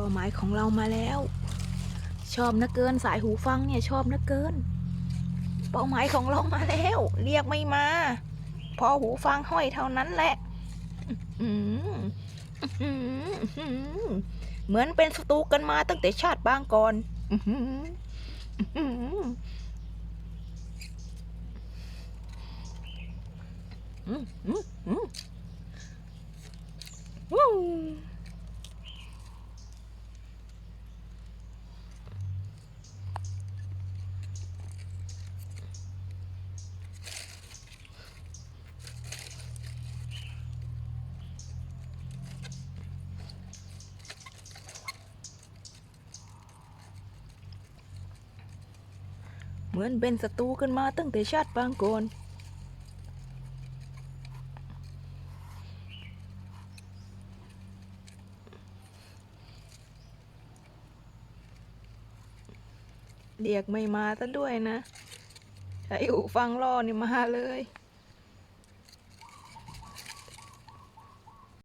ป้าหมายของเรามาแล้ว ชอบนะเกินสายหูฟังเนี่ยชอบนะเกิน เป้าหมายของเรามาแล้ว เรียกไม่มา พอหูฟังห้อยเท่านั้นแหละเหมือนเป็นศัตรูกันมาตั้งแต่ชาติบางก่อนอื้อหืออื้อหืออื้อหืออื้อวู้ เหมือนเป็นศัตรูกันมาตั้งแต่ชาติปางก่อนเรียกไม่มาซะด้วยนะใช้หูฟังล่อนี่มาเลย